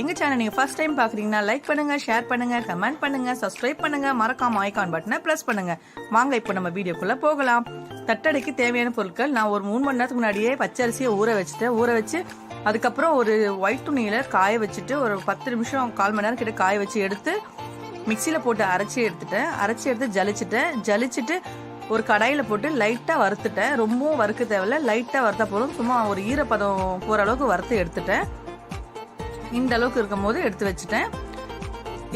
எங்க சேனல் நீங்க first time பாக்குறீங்கன்னா லைக் பண்ணுங்க ஷேர் பண்ணுங்க கமெண்ட் பண்ணுங்க சப்ஸ்கிரைப் பண்ணுங்க மறக்காம ஐகான் பட்டனை பிரஸ் பண்ணுங்க. வாங்க இப்போ நம்ம வீடியோக்குள்ள போகலாம். தட்டடைக்கு தேவையான பொருட்கள் நான் ஒரு மூணு மணி நேரத்துக்கு முன்னாடியே பச்சை அரிசியை ஊற வச்சுட்டேன். ஊற வச்சு அதுக்கப்புறம் ஒரு ஒயிட் துணியில காய வச்சுட்டு ஒரு பத்து நிமிஷம் கால் மணி நேரம் கிட்ட காய வச்சு எடுத்து மிக்சியில் போட்டு அரைச்சி எடுத்துட்டேன். அரைச்சி எடுத்து ஜலிச்சிட்டேன். ஜலிச்சிட்டு ஒரு கடாயில் போட்டு லைட்டாக வறுத்துட்டேன். ரொம்பவும் வறுக்க தேவையில்ல. லைட்டாக வறுத்தா போதும். சும்மா ஒரு ஈரப்பதம் போகிற அளவுக்கு வறுத்து எடுத்துட்டேன். இந்த அளவுக்கு இருக்கும் போது எடுத்து வச்சுட்டேன்.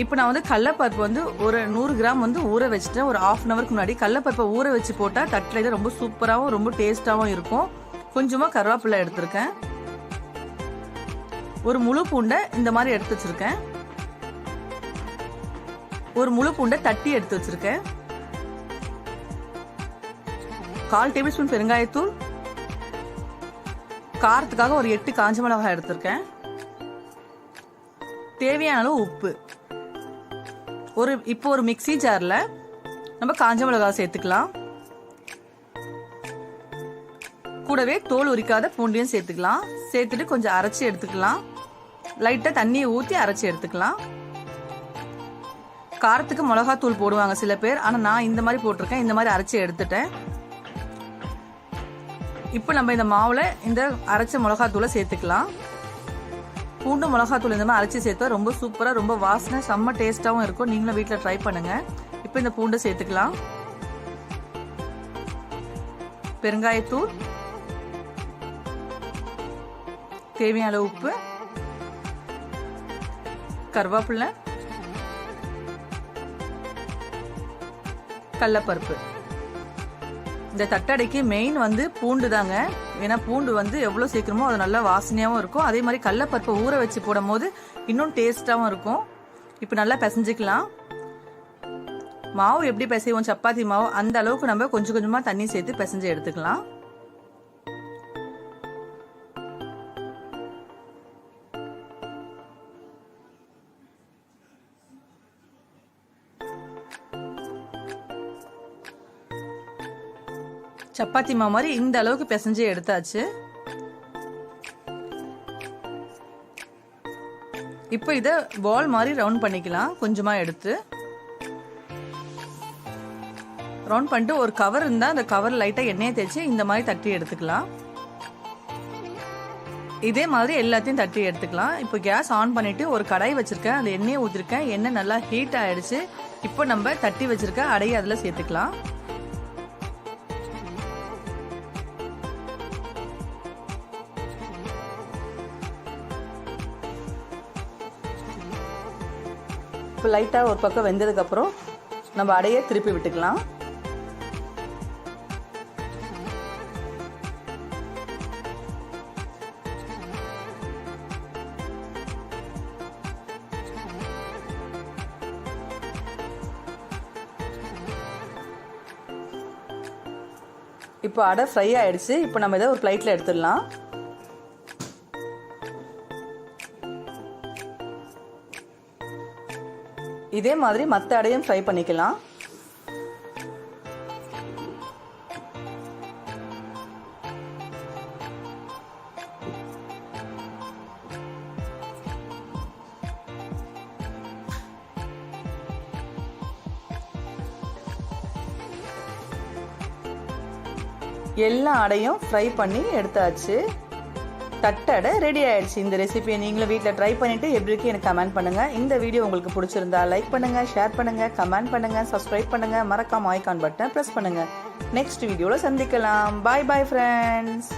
இப்போ நான் வந்து கடலப்பருப்பு வந்து ஒரு நூறு கிராம் வந்து ஊற வச்சுட்டேன். ஒரு ஆஃப் அன் ஹவருக்கு முன்னாடி கடலப்பருப்பை ஊற வச்சு போட்டால் தட்டில் இது ரொம்ப சூப்பராகவும் ரொம்ப டேஸ்ட்டாகவும் இருக்கும். கொஞ்சமாக கருவேப்பிலை எடுத்திருக்கேன். ஒரு முழு பூண்டை இந்த மாதிரி எடுத்து வச்சிருக்கேன். ஒரு முழு பூண்டை தட்டி எடுத்து வச்சிருக்கேன். கால் டேபிள் ஸ்பூன் பெருங்காயத்தூள். காரத்துக்காக ஒரு எட்டு காஞ்ச மிளகாய் எடுத்திருக்கேன். தேவையான அளவு உப்பு. ஒரு இப்போ ஒரு மிக்ஸி ஜாரில் நம்ம காஞ்ச மிளகாய் சேர்த்துக்கலாம். கூடவே தோல் உரிக்காத பூண்டையும் சேர்த்துக்கலாம். சேர்த்துட்டு கொஞ்சம் அரைச்சி எடுத்துக்கலாம். லைட்டாக தண்ணியை ஊற்றி அரைச்சி எடுத்துக்கலாம். காரத்துக்கு மிளகாத்தூள் போடுவாங்க சில பேர். ஆனால் நான் இந்த மாதிரி போட்டிருக்கேன். இந்த மாதிரி அரைச்சி எடுத்துட்டேன். இப்போ நம்ம இந்த மாவில் இந்த அரைச்ச மிளகாத்தூளை சேர்த்துக்கலாம். பூண்டு மிளகாத்தூள் இந்த மாதிரி அரைச்சி சேர்த்தா ரொம்ப சூப்பராக ரொம்ப வாசனை செம்ம டேஸ்ட்டாகவும் இருக்கும். நீங்களும் வீட்டில் ட்ரை பண்ணுங்க. இப்போ இந்த பூண்டை சேர்த்துக்கலாம். பெருங்காயத்தூள் தேவையான அளவு உப்பு கருவேப்பிலை கடலப்பருப்பு இந்த தட்டடைக்கு மெயின் வந்து பூண்டு தாங்க ஏன்னா பூண்டு வந்து எவ்வளோ சீக்கிரமோ அது நல்லா வாசனையாகவும் இருக்கும். அதே மாதிரி கடலப்பருப்பை ஊற வச்சு போடும் போது இன்னும் டேஸ்ட்டாகவும் இருக்கும். இப்போ நல்லா பிசைஞ்சிக்கலாம். மாவு எப்படி பிசைவோம்? சப்பாத்தி மாவு அந்த அளவுக்கு நம்ம கொஞ்சம் கொஞ்சமாக தண்ணி சேர்த்து பிசைஞ்சு எடுத்துக்கலாம். சப்பாத்தி மாவு மாதிரி இந்த அளவுக்கு பிசைஞ்சு எடுத்தாச்சு. இப்போ இதை பால் மாதிரி ரவுண்ட் பண்ணிக்கலாம். கொஞ்சமா எடுத்து. ரவுண்ட் பண்ணிட்டு ஒரு கவர் இருந்தா அந்த கவர் லைட்டா எண்ணெயை தேய்ச்சி இந்த மாதிரி தட்டி எடுத்துக்கலாம். இதே மாதிரி எல்லாத்தையும் தட்டி எடுத்துக்கலாம். இப்போ கேஸ் ஆன் பண்ணிட்டு ஒரு கடாய் வச்சிருக்கேன். அந்த எண்ணெயை ஊற்றிருக்கேன் எண்ணெய் நல்லா ஹீட் ஆயிடுச்சு. இப்போ நம்ம தட்டி வச்சிருக்க அடையை அதில் சேர்த்துக்கலாம். இப்போ லைட்டாக ஒரு பக்கம் வெந்ததுக்கப்புறம் நம்ம அடையை திருப்பி விட்டுக்கலாம். இப்போ அடை ஃப்ரை ஆயிடுச்சு. இப்போ நம்ம இதை ஒரு பிளேட்டில் எடுத்துடலாம். இதே மாதிரி மற்ற அடையும் ஃப்ரை பண்ணிக்கலாம். எல்லா அடையும் ஃப்ரை பண்ணி எடுத்தாச்சு. தட்டடை ரெடி ஆயிடுச்சு. இந்த ரெசிபியை நீங்களும் வீட்டில் ட்ரை பண்ணிட்டு எப்படி இருக்கு எனக்கு கமெண்ட் பண்ணுங்க. இந்த வீடியோ உங்களுக்கு பிடிச்சிருந்தா லைக் பண்ணுங்க ஷேர் பண்ணுங்க கமெண்ட் பண்ணுங்க சப்ஸ்கிரைப் பண்ணுங்க மறக்காம ஐகான் பட்டனை ப்ரெஸ் பண்ணுங்க. நெக்ஸ்ட் வீடியோவில் சந்திக்கலாம். பாய் பாய் ஃப்ரெண்ட்ஸ்